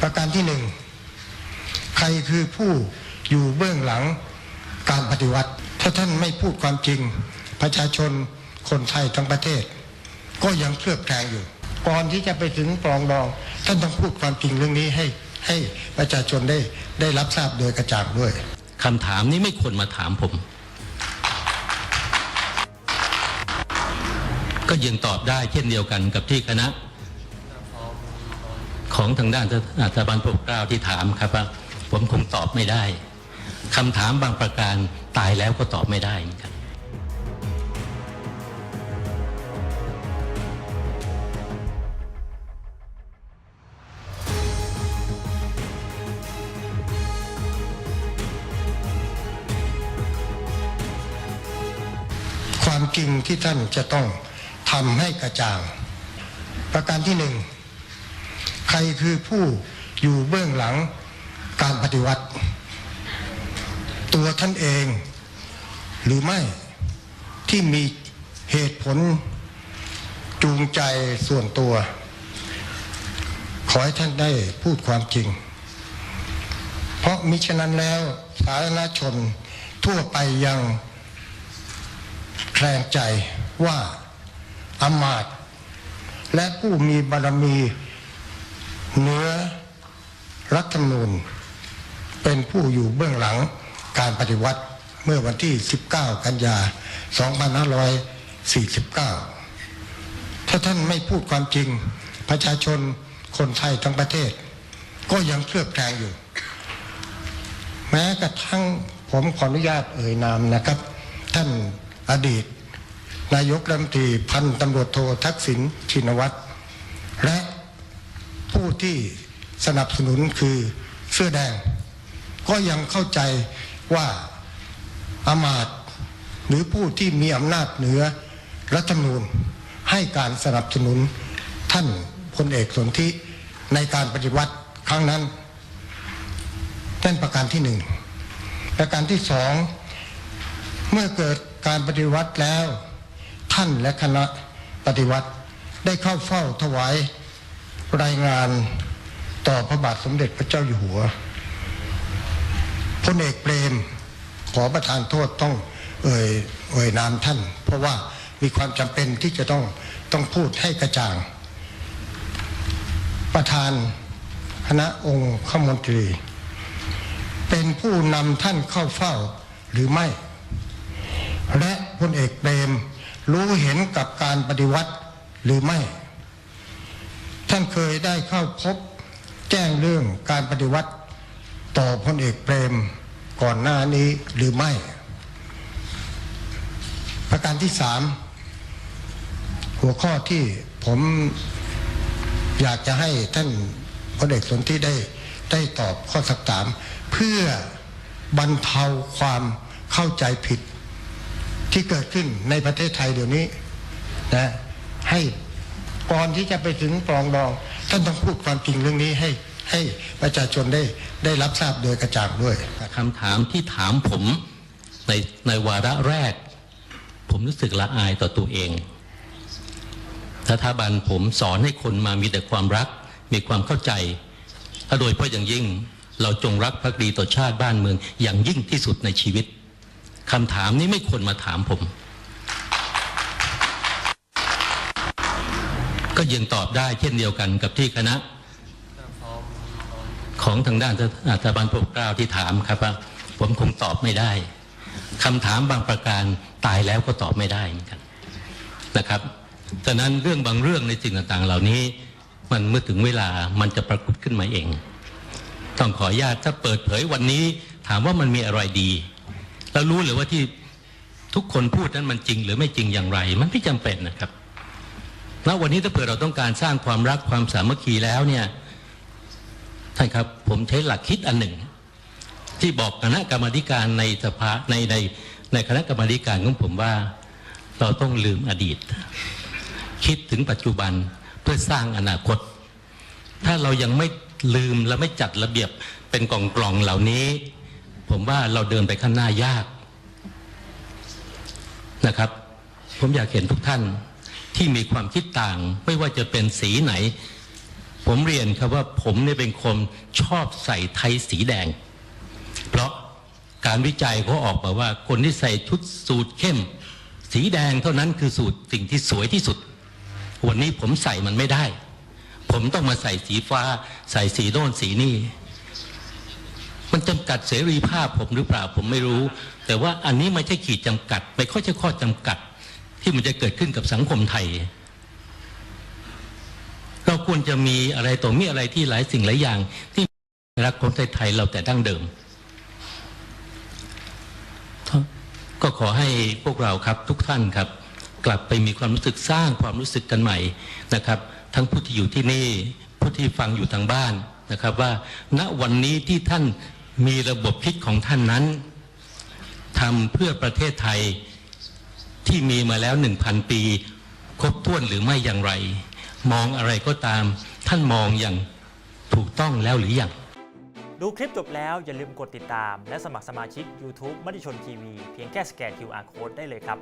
ประการที่หนึ่งใครคือผู้อยู่เบื้องหลังการปฏิวัติ ถ้าท่านไม่พูดความจริง ประชาชนคนไทยทั้งประเทศ ก็ยังเคลือบแคลงอยู่ ก่อนที่จะไปถึงปรองดอง ท่านต้องพูดความจริงเรื่องนี้ให้ให้ประชาชนได้ได้รับทราบโดยกระจ่างด้วยคำถามนี้ไม่ควรมาถามผม ก็ยังตอบได้เช่นเดียวกันกับที่คณะ ของทางด้านสถาบันปกเกล้าที่ถามครับว่าผมคงตอบไม่ได้คำถามบางประการตายแล้วก็ตอบไม่ได้เหมือนกันความจริงที่ท่านจะต้องทำให้กระจ่าง ประการที่หนึ่ง ใครคือผู้อยู่เบื้องหลังการปฏิวัติ ตัวท่านเองหรือไม่ที่มีเหตุผลจูงใจส่วนตัว ขอให้ท่านได้พูดความจริง เพราะมิฉะนั้นแล้วสาธารณชนทั่วไปยังแคลงใจว่าอำมาตย์และผู้มีบารมี เนื้อรัฐธรรมนูญเป็นผู้อยู่เบื้องหลังการปฏิวัติเมื่อวันที่ 19 กันยา 2549 ถ้าท่านไม่พูดความจริง ประชาชนคนไทยทั้งประเทศ ก็ยังเคลือบแคลงอยู่ แม้กระทั่งผมขออนุญาตเอ่ยนามนะครับ ท่านอดีต นายกรัฐมนตรีพันตำรวจโททักษิณชินวัตรและ ที่สนับสนุนคือเสื้อแดง ก็ยังเข้าใจว่าอามาตหรือผู้ที่มีอำนาจเหนือรัฐธรรมนูญให้การสนับสนุนท่านพลเอกสนธิในการปฏิวัติครั้งนั้นนั่นประการที่หนึ่งประการที่สองเมื่อเกิดการปฏิวัติแล้ว ท่านและคณะปฏิวัติได้เข้าเฝ้าถวาย รายงานต่อพระบาทสมเด็จพระเจ้าอยู่หัวพลเอกเปรมขอประทานโทษต้องเอ่ยเอ่ยนามท่าน เพราะว่ามีความจำเป็นที่จะต้องต้องพูดให้กระจ่าง ประธานคณะองค์ขมนตรี เป็นผู้นำท่านเข้าเฝ้าหรือไม่ และพลเอกเปรมรู้เห็นกับการปฏิวัติหรือไม่ ท่านเคยได้เข้าพบแจ้งเรื่องการปฏิวัติต่อพลเอกเปรมก่อนหน้านี้หรือไม่ ประการที่สามหัวข้อที่ผมอยากจะให้ท่านพลเอกสนธิได้ได้ตอบข้อสักถาม เพื่อบรรเทาความเข้าใจผิดที่เกิดขึ้นในประเทศไทยเดี๋ยวนี้นะให้ ก่อนที่จะไปถึงปรองดอง ท่านต้องพูดความจริงเรื่องนี้ให้ให้ประชาชนได้ได้รับทราบโดยกระจ่างด้วยคำถามที่ถามผมในในวาระแรก ผมรู้สึกละอายต่อตัวเองสถาบันผมสอนให้คนมามีแต่ความรัก มีความเข้าใจและโดยเฉพาะอย่างยิ่งเราจงรักภักดีต่อชาติบ้านเมืองอย่างยิ่งที่สุดในชีวิตคำถามนี้ไม่ควรมาถามผม ก็ยังตอบได้เช่นเดียวกันกับที่คณะ ของทางด้านสถาบันปกเกล้าที่ถามครับว่าผมคงตอบไม่ได้คำถามบางประการตายแล้วก็ตอบไม่ได้เหมือนกันนะครับฉะนั้นเรื่องบางเรื่องในสิ่งต่างๆ เหล่านี้มันเมื่อถึงเวลามันจะปรากฏขึ้นมาเอง ต้องขออนุญาตถ้าเปิดเผยวันนี้ ถามว่ามันมีอะไรดีแล้วรู้หรือว่าที่ทุกคนพูดนั้นมันจริงหรือไม่จริงอย่างไร มันไม่จำเป็นนะครับ ณวันนี้ถ้าเผื่อเราต้องการสร้างความรักความสามัคคีแล้วเนี่ยท่านครับผมใช้หลักคิดอันหนึ่ง ที่บอกคณะกรรมการในสภาในในในคณะกรรมการของผมว่า เราต้องลืมอดีต คิดถึงปัจจุบันเพื่อสร้างอนาคต ถ้าเรายังไม่ลืมและไม่จัดระเบียบเป็นกล่องกล่องๆเหล่านี้ ผมว่าเราเดินไปข้างหน้ายากนะครับ ผมอยากเห็นทุกท่าน ที่มีความคิดต่าง ไม่ว่าจะเป็นสีไหน ผมเรียนครับว่าผมเนี่ยเป็นคนชอบใส่ไทยสีแดง เพราะการวิจัยเขาออกมาว่า คนที่ใส่ชุดสูทเข้ม สีแดงเท่านั้นคือสูตรสิ่งที่สวยที่สุด วันนี้ผมใส่มันไม่ได้ ผมต้องมาใส่สีฟ้า ใส่สีโน่นสีนี่มันจำกัดเสรีภาพผมหรือเปล่าผมไม่รู้ แต่ว่าอันนี้ไม่ใช่ขีดจำกัด ไม่ค่อยใช่ข้อจำกัด ที่มันจะเกิดขึ้นกับสังคมไทย เราควรจะมีอะไรต่อมีอะไรที่หลายสิ่งหลายอย่าง ที่รักคนไทยเราแต่ดั้งเดิม ก็ขอให้พวกเราครับทุกท่านครับ กลับไปมีความรู้สึกสร้างความรู้สึกกันใหม่นะครับ ทั้งผู้ที่อยู่ที่นี่ผู้ที่ฟังอยู่ทางบ้านนะครับ ว่าณวันนี้ที่ท่านมีระบบคิดของท่านนั้นทำเพื่อประเทศไทย ที่มีมาแล้วหนึ่งพันปี ครบถ้วนหรือไม่อย่างไร มองอะไรก็ตาม ท่านมองอย่างถูกต้องแล้วหรือยังดูคลิปจบแล้วอย่าลืมกดติดตาม และสมัครสมาชิก YouTube มติชนทีวีเพียงแค่สแกน QR Code ได้เลยครับ